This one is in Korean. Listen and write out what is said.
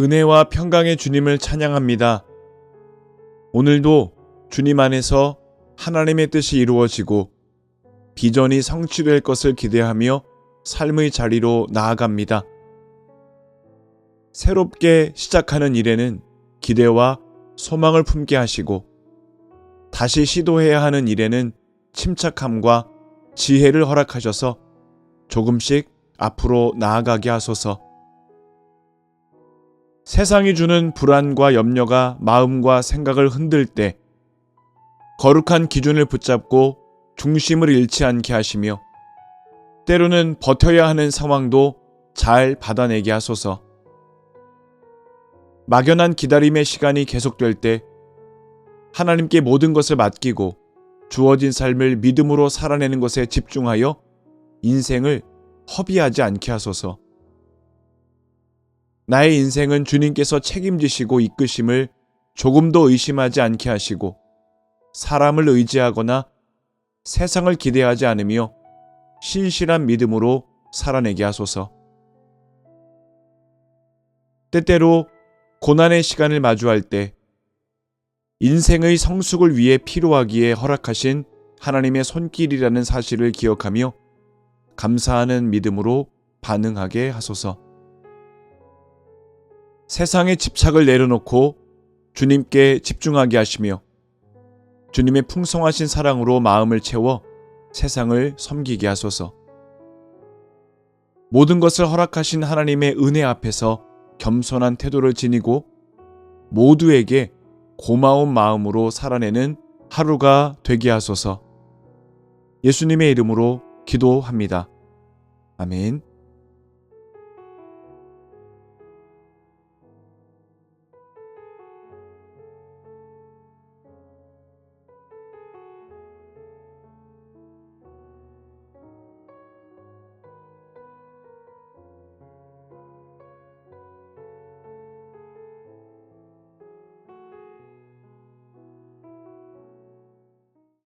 은혜와 평강의 주님을 찬양합니다. 오늘도 주님 안에서 하나님의 뜻이 이루어지고 비전이 성취될 것을 기대하며 삶의 자리로 나아갑니다. 새롭게 시작하는 일에는 기대와 소망을 품게 하시고 다시 시도해야 하는 일에는 침착함과 지혜를 허락하셔서 조금씩 앞으로 나아가게 하소서. 세상이 주는 불안과 염려가 마음과 생각을 흔들 때 거룩한 기준을 붙잡고 중심을 잃지 않게 하시며 때로는 버텨야 하는 상황도 잘 받아내게 하소서. 막연한 기다림의 시간이 계속될 때 하나님께 모든 것을 맡기고 주어진 삶을 믿음으로 살아내는 것에 집중하여 인생을 허비하지 않게 하소서. 나의 인생은 주님께서 책임지시고 이끄심을 조금도 의심하지 않게 하시고 사람을 의지하거나 세상을 기대하지 않으며 신실한 믿음으로 살아내게 하소서. 때때로 고난의 시간을 마주할 때 인생의 성숙을 위해 필요하기에 허락하신 하나님의 손길이라는 사실을 기억하며 감사하는 믿음으로 반응하게 하소서. 세상의 집착을 내려놓고 주님께 집중하게 하시며 주님의 풍성하신 사랑으로 마음을 채워 세상을 섬기게 하소서. 모든 것을 허락하신 하나님의 은혜 앞에서 겸손한 태도를 지니고 모두에게 고마운 마음으로 살아내는 하루가 되게 하소서. 예수님의 이름으로 기도합니다. 아멘.